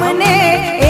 हमने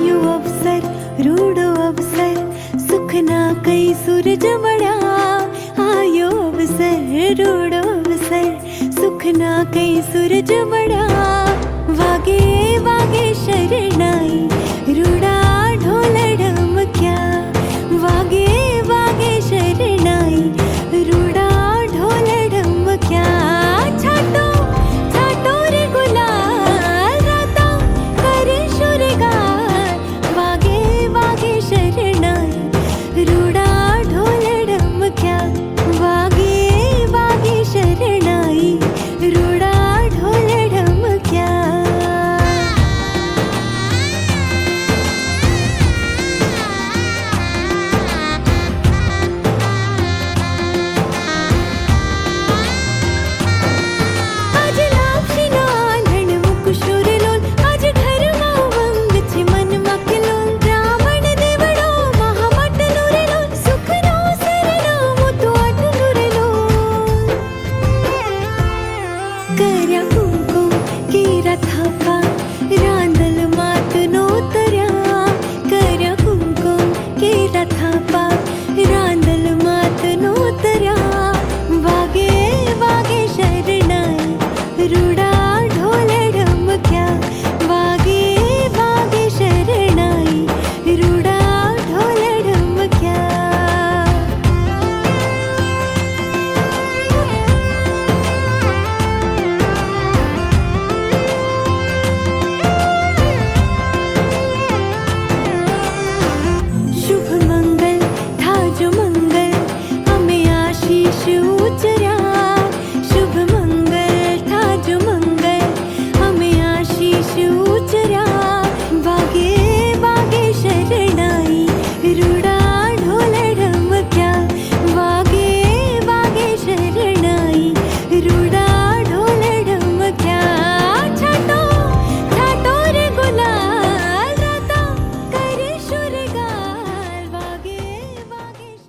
આવ્યું અવસર રૂડો અવસર સુખના કઈ સૂરજ મળ્યા આવ્યો અવસર રૂડો અવસર સુખના કઈ સૂરજ મળ્યા વાગે વાગે શરણાઈ રૂડા 끝.